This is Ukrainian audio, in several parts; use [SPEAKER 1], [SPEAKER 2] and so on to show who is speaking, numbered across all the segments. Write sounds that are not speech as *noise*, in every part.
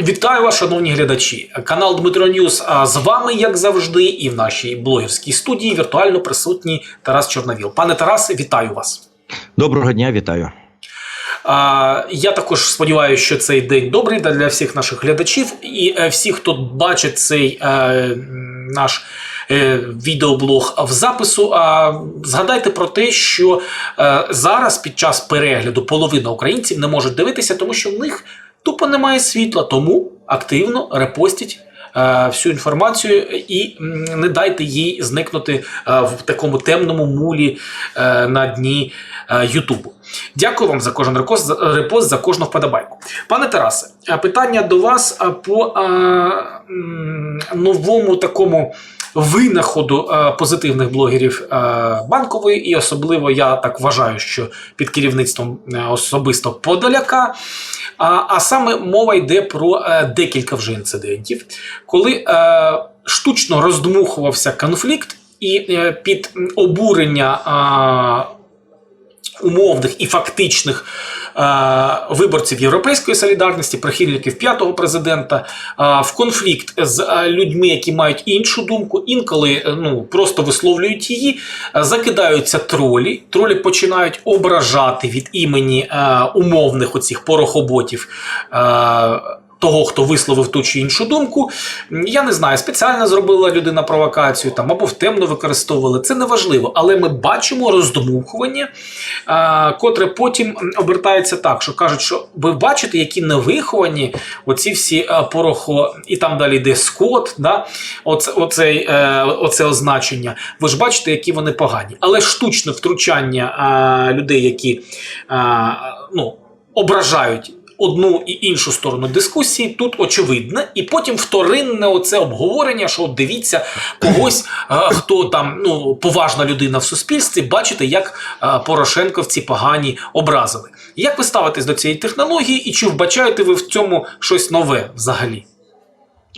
[SPEAKER 1] Вітаю вас, шановні глядачі. Канал Дмитро Ньюс з вами, як завжди, і в нашій блогерській студії віртуально присутній Тарас Чорновіл. Пане Тарасе, вітаю вас.
[SPEAKER 2] Доброго дня, вітаю.
[SPEAKER 1] Я також сподіваюся, що цей день добрий для всіх наших глядачів і е, всі, хто бачить цей е, наш. е, Відеоблог в запису. А згадайте про те, що зараз під час перегляду половина українців не можуть дивитися, тому що в них тупо немає світла, тому активно репостіть е, всю інформацію і не дайте їй зникнути е, в такому темному мулі е, на дні Ютубу. Дякую вам за кожен репост, за- кожну вподобайку. Пане Тарасе, питання до вас по новому такому. Винаходу е, позитивних блогерів е, банкової, і особливо я так вважаю, що під керівництвом е, особисто Подоляка. А, саме мова йде про декілька вже інцидентів, коли штучно роздмухувався конфлікт, і під обурення умовних і фактичних виборців Європейської солідарності, прихильників п'ятого президента, е, в конфлікт з е, людьми, які мають іншу думку, інколи е, ну, просто висловлюють її, е, закидаються тролі. Тролі починають ображати від імені е, умовних оцих порохоботів. Того, хто висловив ту чи іншу думку, я не знаю, спеціально зробила людина провокацію там або втемно використовували. Це не важливо, але ми бачимо роздмухування, е, котре потім обертається так, що кажуть, що ви бачите, які невиховані оці всі е, порохо, і там далі йде скот, да? оце, оцей, е, оце означення. Ви ж бачите, які вони погані. Але штучне втручання е, людей, які е, ну, ображають. Одну і іншу сторону дискусії тут очевидне, і потім вторинне оце обговорення, що дивіться когось, е, хто там ну поважна людина в суспільстві, бачите, як е, Порошенковці погані образили. Як ви ставитесь до цієї технології, і чи вбачаєте ви в цьому щось нове взагалі?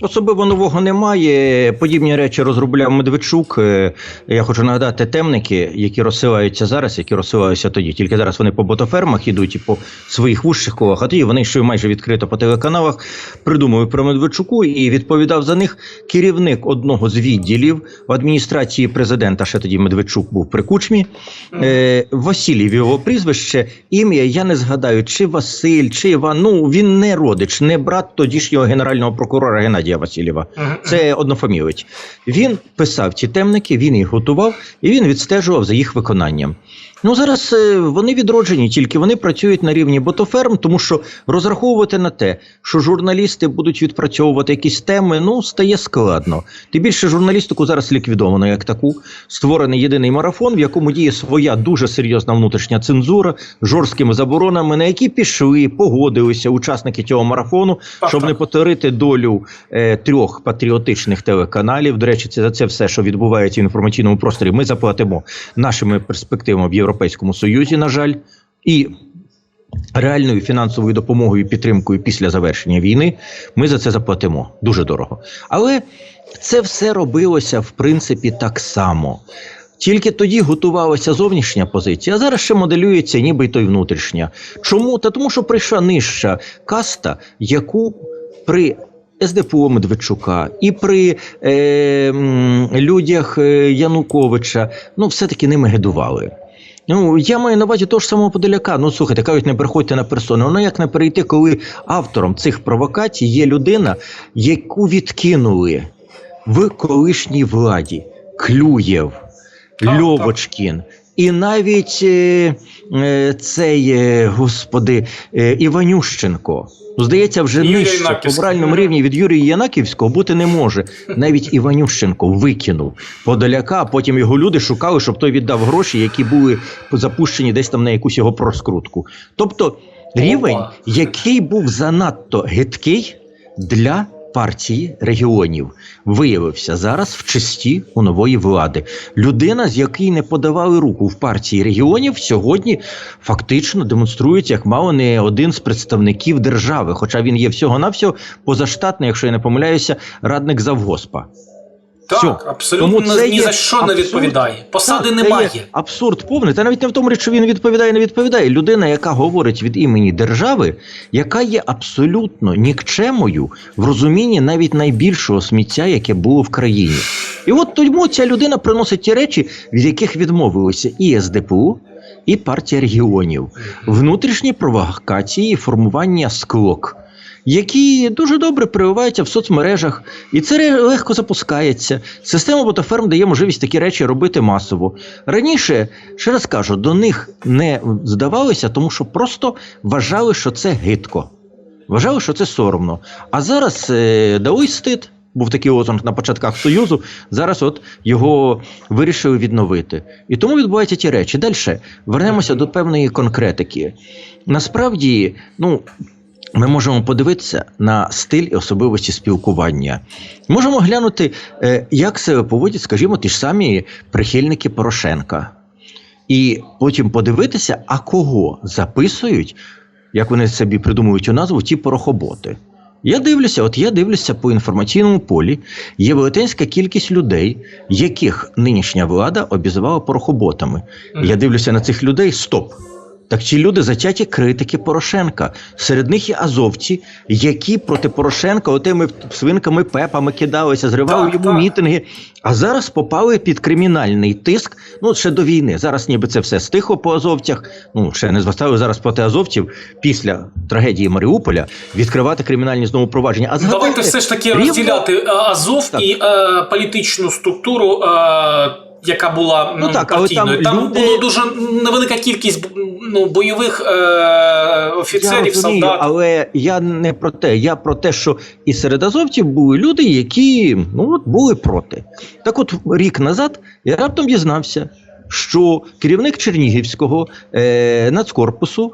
[SPEAKER 2] Особливо нового немає. Подібні речі розробляв Медведчук. Е, Я хочу нагадати темники, які розсилаються зараз, які розсилаються тоді. Тільки зараз вони по ботофермах ідуть і по своїх вущих колах, а тоді вони йшли майже відкрито по телеканалах. Придумав про Медведчуку і відповідав за них керівник одного з відділів в адміністрації президента. Ще тоді Медведчук був при кучмі. Е, Василів його прізвище, ім'я я не згадаю, чи Василь, чи Іван. Ну він не родич, не брат тодішнього генерального прокурора Геннадія Васильєва. Це однофамілець. Він писав ці темники, він їх готував і він відстежував за їх виконанням. Ну зараз е, вони відроджені, тільки вони працюють на рівні ботоферм, тому що розраховувати на те, що журналісти будуть відпрацьовувати якісь теми, ну стає складно. Тим більше журналістику зараз ліквідовано як таку. Створений єдиний марафон, в якому діє своя дуже серйозна внутрішня цензура жорсткими заборонами, на які пішли, погодилися учасники цього марафону,
[SPEAKER 1] Так,
[SPEAKER 2] щоб
[SPEAKER 1] так.
[SPEAKER 2] не повторити долю е, трьох патріотичних телеканалів. До речі, це за це все, що відбувається в інформаційному просторі. Ми заплатимо нашими перспективами в Європейському Союзі, на жаль, і реальною фінансовою допомогою і підтримкою після завершення війни. Ми за це заплатимо дуже дорого. Але це все робилося в принципі так само. Тільки тоді готувалася зовнішня позиція, а зараз ще моделюється нібито й внутрішня. Чому? Та тому, що прийшла нижча каста, яку при СДПУ Медведчука і при е, людях е, Януковича ну все-таки ними гидували. Ну, я маю на увазі того ж самого Подоляка. Ну, слухайте, кажуть, не приходьте на персону. Ну, як не перейти, коли автором цих провокацій є людина, яку відкинули в колишній владі Клюєв,
[SPEAKER 1] Так,
[SPEAKER 2] Льовочкін. І навіть е, е, цей, е, господи, е, Іванющенко. Ну, Здається, вже
[SPEAKER 1] Юрій
[SPEAKER 2] нижче по
[SPEAKER 1] Янаківський.
[SPEAKER 2] моральному рівні від Юрія Янаківського бути не може. Навіть Іванющенко викинув Подоляка, а потім його люди шукали, щоб той віддав гроші, які були запущені десь там на якусь його проскрутку. Тобто рівень,
[SPEAKER 1] Опа.
[SPEAKER 2] який був занадто гидкий для партії регіонів, виявився зараз в чисті у нової влади. Людина, з якій не подавали руку в партії регіонів, сьогодні фактично демонструється як мало не один з представників держави, хоча він є всього-навсього позаштатний, якщо я не помиляюся, радник завгоспа.
[SPEAKER 1] Так,
[SPEAKER 2] Всьо.
[SPEAKER 1] абсолютно
[SPEAKER 2] Тому це
[SPEAKER 1] ні
[SPEAKER 2] є
[SPEAKER 1] за що не відповідає. Посади
[SPEAKER 2] Так, це
[SPEAKER 1] немає.
[SPEAKER 2] є абсурд повний. Та навіть не в тому річ, що він відповідає, не відповідає. Людина, яка говорить від імені держави, яка є абсолютно нікчемою в розумінні навіть найбільшого сміття, яке було в країні. І от тому ця людина приносить ті речі, від яких відмовилися і СДПУ, і партія регіонів, внутрішні провокації і формування склок. Які дуже добре прививаються в соцмережах, і це легко запускається. Система ботоферм дає можливість такі речі робити масово. Раніше, ще раз кажу, до них не здавалося, тому що просто вважали, що це гидко. Вважали, що це соромно. А зараз е, дали стид. Був такий лозунг на початках Союзу. Зараз от його вирішили відновити. І тому відбуваються ті речі. Далі вернемося до певної конкретики. Насправді, ну. Ми можемо подивитися на стиль і особливості спілкування. Можемо глянути, е, як себе поводять, скажімо, ті ж самі прихильники Порошенка. І потім подивитися, а кого записують, як вони собі придумують у назву, ті порохоботи. Я дивлюся, от я дивлюся по інформаційному полі, є велетенська кількість людей, яких нинішня влада обізвала порохоботами. Я дивлюся на цих людей, стоп. Так ці люди затяті критики Порошенка. Серед них є азовці, які проти Порошенка отими свинками пепами кидалися, зривали
[SPEAKER 1] Так,
[SPEAKER 2] йому
[SPEAKER 1] так.
[SPEAKER 2] мітинги. А зараз попали під кримінальний тиск. Ну, ще до війни. Зараз ніби це все стихло по азовцях. Ну, ще не звастали зараз проти азовців після трагедії Маріуполя відкривати кримінальні знову провадження. А
[SPEAKER 1] Давайте все ж таки
[SPEAKER 2] рівно-
[SPEAKER 1] розділяти Азов
[SPEAKER 2] Так.
[SPEAKER 1] і е, політичну структуру, е, яка була
[SPEAKER 2] Ну так, але
[SPEAKER 1] партійною.
[SPEAKER 2] там
[SPEAKER 1] Там,
[SPEAKER 2] люди-
[SPEAKER 1] було дуже невелика кількість ну, бойових е,
[SPEAKER 2] Я
[SPEAKER 1] офіцерів,
[SPEAKER 2] розумію,
[SPEAKER 1] солдат.
[SPEAKER 2] але я не про те. Я про те, що і серед азовців були люди, які ну от були проти. Так, от рік назад я раптом дізнався, що керівник Чернігівського е, нацкорпусу,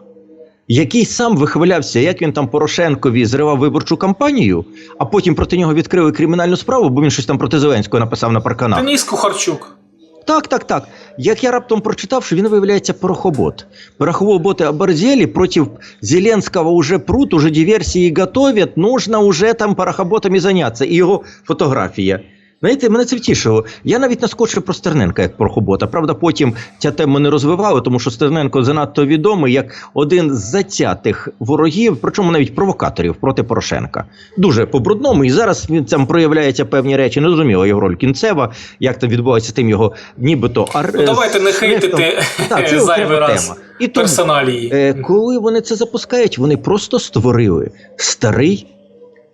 [SPEAKER 2] який сам вихвалявся, як він там Порошенкові зривав виборчу кампанію, а потім проти нього відкрили кримінальну справу, бо він щось там проти Зеленського написав на парканах.
[SPEAKER 1] Денис Кухарчук.
[SPEAKER 2] Так, так, так. Як я раптом прочитав, що він виявляється порохобот. Порохоботы оборзели, против Зеленського уже прут, уже диверсії готовят, нужно уже там порохоботами заняться. І його фотографія. Знаєте, мене це втішило. Я навіть наскочив про Стерненка як порохобота. Правда, потім ця тема не розвивала, тому що Стерненко занадто відомий як один з затятих ворогів, причому навіть провокаторів проти Порошенка. Дуже по-брудному. І зараз він там проявляється певні речі. Не зрозуміло його роль кінцева, як там відбувається тим його нібито ар...
[SPEAKER 1] Ну, давайте не хейтити
[SPEAKER 2] Так, це *laughs*
[SPEAKER 1] зайвий раз
[SPEAKER 2] тема. І тому,
[SPEAKER 1] персоналії.
[SPEAKER 2] Е, коли вони це запускають, вони просто створили старий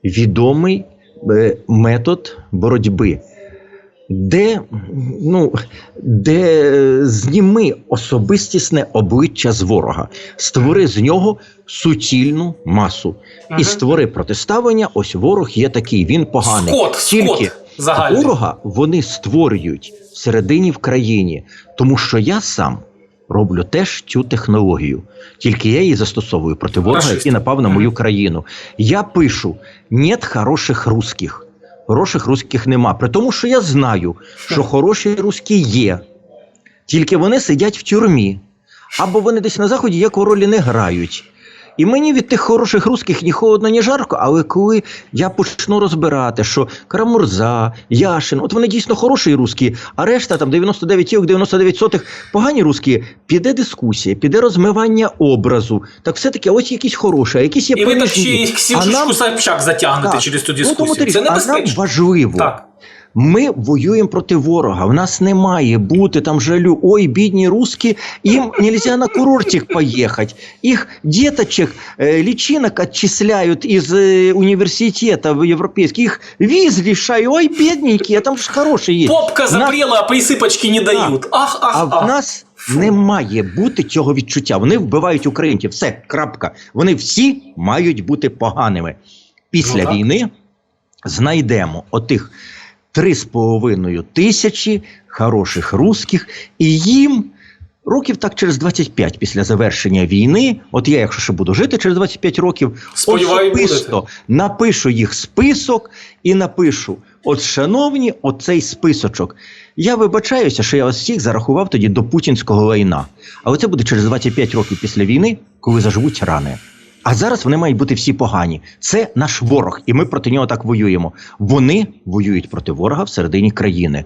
[SPEAKER 2] відомий е, метод боротьби, де, ну, де е, зніми особистісне обличчя з ворога, створи з нього суцільну масу і створи протиставлення. Ось ворог є такий, він поганий.
[SPEAKER 1] Скот,
[SPEAKER 2] Тільки
[SPEAKER 1] скот загальний.
[SPEAKER 2] ворога вони створюють всередині в країні, тому що я сам роблю теж цю технологію. Тільки я її застосовую проти ворога, який напав на мою країну. Я пишу: нет хороших русських. Хороших русських нема. При тому, що я знаю, що хороші русські є. Тільки вони сидять в тюрмі. Або вони десь на заході як у ролі не грають. І мені від тих хороших русських ні холодно, ні жарко, але коли я почну розбирати, що Карамурза, Яшин, от вони дійсно хороші русські, а решта там 99,99 сотих погані русські, піде дискусія, піде розмивання образу. Так все-таки ось якісь хороші, а якісь є
[SPEAKER 1] І ви так ще Ксюшечку
[SPEAKER 2] нам-
[SPEAKER 1] Собчак затягнете
[SPEAKER 2] Так.
[SPEAKER 1] через ту
[SPEAKER 2] Ну, тому
[SPEAKER 1] дискусію.
[SPEAKER 2] то
[SPEAKER 1] Це
[SPEAKER 2] а нам важливо.
[SPEAKER 1] Так.
[SPEAKER 2] Ми воюємо проти ворога. В нас не має бути там жалю. Ой, бідні русські, їм нельзя на курортик поїхати. Їх діточок, е, лічинок відчисляють із е, університетів європейських. Їх віз лишають. Ой, бідненькі, а там ж хороші є.
[SPEAKER 1] Попка запрела, а присипочки не дають. Ах, ах,
[SPEAKER 2] А в нас не має бути цього відчуття. Вони вбивають українців. Все, крапка. Вони всі мають бути поганими. Після
[SPEAKER 1] Ну,
[SPEAKER 2] війни знайдемо отих три з половиною тисячі хороших русських, і їм. Років так через 25 після завершення війни, от я, якщо ще буду жити через 25 років,
[SPEAKER 1] Сподіваюсь,
[SPEAKER 2] особисто напишу їх список і напишу: от, шановні, оцей списочок. Я вибачаюся, що я вас всіх зарахував тоді до путінського лайна. Але це буде через 25 років після війни, коли заживуть рани. А зараз вони мають бути всі погані. Це наш ворог, і ми проти нього так воюємо. Вони воюють проти ворога всередині країни.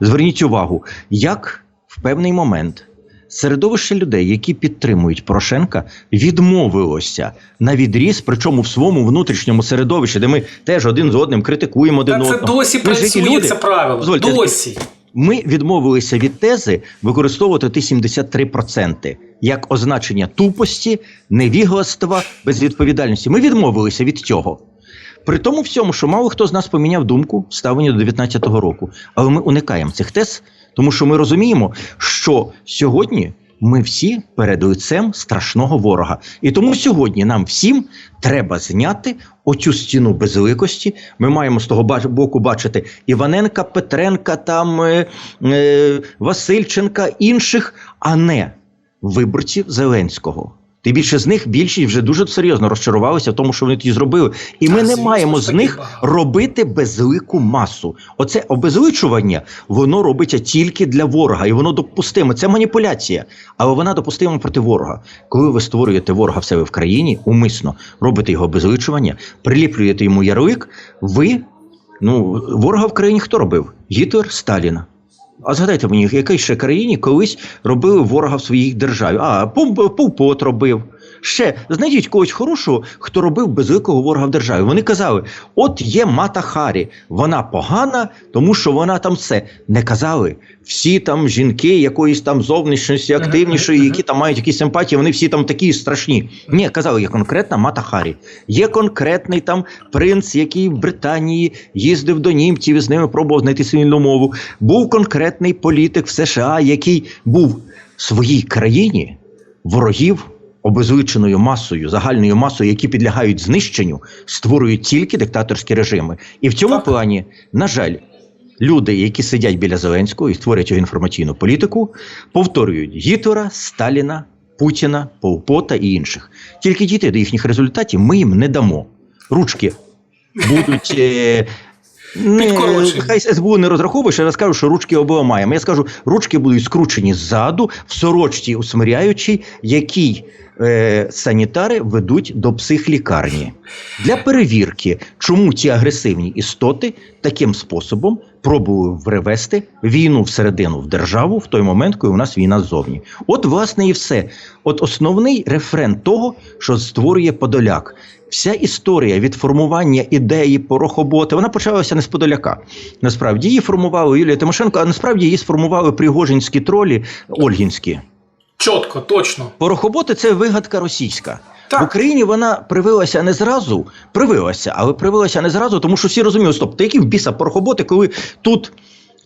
[SPEAKER 2] Зверніть увагу, як в певний момент середовище людей, які підтримують Порошенка, відмовилося на відріз, причому в своєму внутрішньому середовищі, де ми теж один з одним критикуємо один
[SPEAKER 1] Та це досі працює це правило.
[SPEAKER 2] Дозвольте,
[SPEAKER 1] Досі.
[SPEAKER 2] Ми відмовилися від тези використовувати ті 73% як означення тупості, невігластва, безвідповідальності. Ми відмовилися від цього. При тому всьому, що мало хто з нас поміняв думку ставлення до 19-го року. Але ми уникаємо цих тез, тому що ми розуміємо, що сьогодні ми всі перед лицем страшного ворога. І тому сьогодні нам всім треба зняти оцю стіну безликості. Ми маємо з того боку бачити Іваненка, Петренка, там е, е, Васильченка, інших, а не виборців Зеленського. Тим більше з них більшість вже дуже серйозно розчарувалися в тому, що вони тоді зробили. І ми
[SPEAKER 1] Та,
[SPEAKER 2] не
[SPEAKER 1] звісно
[SPEAKER 2] маємо з них
[SPEAKER 1] багато.
[SPEAKER 2] робити безлику масу. Оце обезличування воно робиться тільки для ворога, і воно допустимо. Це маніпуляція, але вона допустима проти ворога. Коли ви створюєте ворога в себе в країні, умисно робите його обезличування, приліплюєте йому ярлик, ви ну ворога в країні хто робив? Гітлер, Сталіна. А згадайте мені, в якій ще країні колись робили ворога в своїй державі? А Пол- робив. Ще знайдіть когось хорошого, хто робив безликого ворога в державі. Вони казали: от є Мата Харі, вона погана, тому що вона там все. Не казали. Всі там жінки якоїсь там зовнішності активнішої, які там мають якісь симпатії, вони всі там такі страшні. Ні, казали, є конкретна Мата Харі. Є конкретний там принц, який в Британії їздив до німців і з ними пробував знайти спільну мову. Був конкретний політик в США, який був в своїй країні ворогів обезличеною масою, загальною масою, які підлягають знищенню, створюють тільки диктаторські режими. І в цьому
[SPEAKER 1] Так.
[SPEAKER 2] плані, на жаль, люди, які сидять біля Зеленського і створюють його інформаційну політику, повторюють Гітлера, Сталіна, Путіна, Полпота і інших. Тільки дійти до їхніх результатів ми їм не дамо. Ручки будуть. Е, не, хай СБУ не розраховує, що я скажу, що ручки обламаємо. Я скажу, ручки будуть скручені ззаду, в сорочці усмиряючій, якій е, санітари ведуть до психлікарні для перевірки, чому ці агресивні істоти таким способом пробували вривести війну всередину в державу в той момент, коли у нас війна ззовні. От, власне, і все. От основний рефрен того, що створює Подоляк. Вся історія від формування ідеї порохоботи, вона почалася не з Подоляка. Насправді її формувала Юлія Тимошенко, а насправді її сформували пригожинські тролі Ольгінські.
[SPEAKER 1] Чітко, точно.
[SPEAKER 2] Порохоботи це вигадка російська.
[SPEAKER 1] Так.
[SPEAKER 2] В Україні вона привилася не зразу, привилася, але привилася не зразу, тому що всі розуміли, стоп, та які в біса порохоботи, коли тут.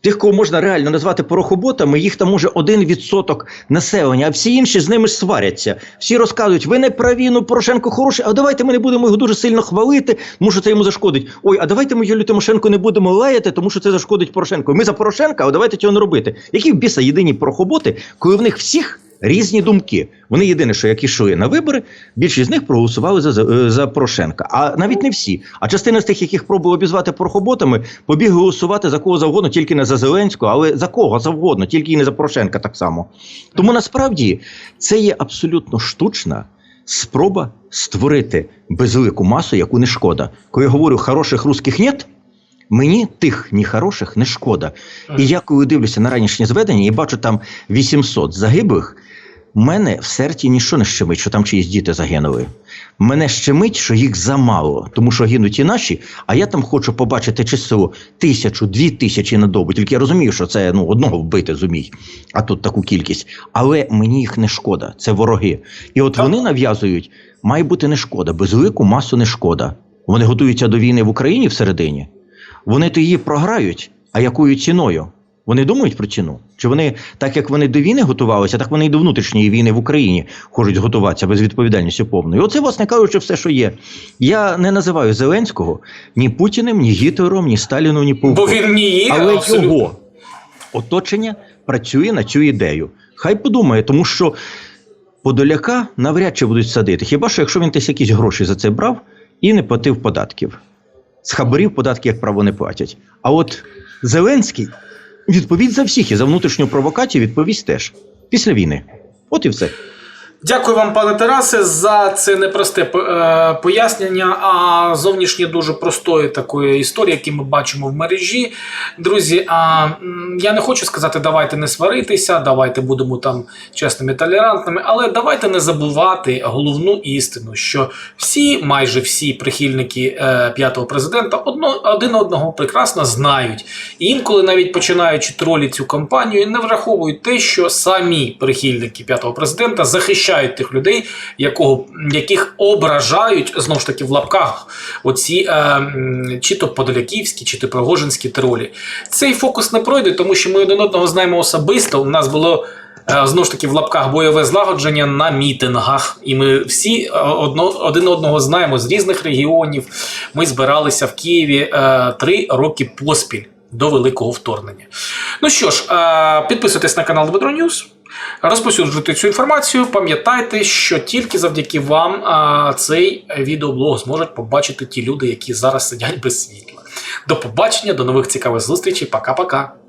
[SPEAKER 2] Тих, кого можна реально назвати порохоботами, їх там може один відсоток населення, а всі інші з ними ж сваряться. Всі розказують, ви не праві, ну Порошенко хороший, а давайте ми не будемо його дуже сильно хвалити, тому що це йому зашкодить. Ой, а давайте ми Юлію Тимошенко не будемо лаяти, тому що це зашкодить Порошенко. Ми за Порошенка, а давайте цього не робити. Які в біса єдині порохоботи, коли в них всіх різні думки. Вони єдине, що як ішли на вибори, більшість з них проголосували за, за, Порошенка. А навіть не всі. А частина з тих, яких пробували обізвати порохоботами, побіг голосувати за кого завгодно, тільки не за Зеленського, але за кого завгодно, тільки і не за Порошенка так само. Тому насправді це є абсолютно штучна спроба створити безлику масу, яку не шкода. Коли я говорю хороших русських нет. Мені тих ні хороших не шкода. І я коли дивлюся на ранішнє зведення і бачу там 800 загиблих, мене в серці нічого не щемить, що там чиїсь діти загинули. Мене щемить, що їх замало, тому що гинуть і наші, а я там хочу побачити число тисячу, дві тисячі на добу. Тільки я розумію, що це ну, одного вбити зумій, а тут таку кількість. Але мені їх не шкода, це вороги. І от вони нав'язують, має бути не шкода, безлику масу не шкода. Вони готуються до війни в Україні всередині. Вони то її програють, а якою ціною? Вони думають про ціну? Чи вони, так як вони до війни готувалися, так вони і до внутрішньої війни в Україні хочуть готуватися без відповідальністю повною. Оце, власне кажучи, все, що є. Я не називаю Зеленського ні Путіним, ні Гітлером, ні Сталіном, ні
[SPEAKER 1] Бо він не є,
[SPEAKER 2] Але
[SPEAKER 1] абсолютно.
[SPEAKER 2] його оточення працює на цю ідею. Хай подумає, тому що Подоляка навряд чи будуть садити. Хіба що якщо він десь якісь гроші за це брав і не платив податків. З хабарів податки, як право, не платять. А от Зеленський відповість за всіх і за внутрішню провокацію відповість теж після війни. От і все.
[SPEAKER 1] Дякую вам, пане Тарасе, за це непросте е, пояснення, а зовнішнє дуже простої такої історії, які ми бачимо в мережі. Друзі, а, я не хочу сказати, давайте не сваритися, давайте будемо там чесними толерантними, але давайте не забувати головну істину, що всі, майже всі прихильники е, п'ятого президента одно, один одного прекрасно знають. І інколи навіть починаючи тролі цю кампанію, не враховують те, що самі прихильники п'ятого президента захищають тих людей, якого, яких ображають знову ж таки в лапках оці е, чи то подоляківські, чи то пригожинські тролі. Цей фокус не пройде, тому що ми один одного знаємо особисто. У нас було. е, Знову ж таки, в лапках бойове злагодження на мітингах, і ми всі е, одно, один одного знаємо з різних регіонів. Ми збиралися в Києві е, три роки поспіль до великого вторгнення. Ну що ж, е, підписуйтесь на канал Дмитро Ньюс. Розповсюджуйте цю інформацію. Пам'ятайте, що тільки завдяки вам а, цей відеоблог зможуть побачити ті люди, які зараз сидять без світла. До побачення, до нових цікавих зустрічей. Пока-пока.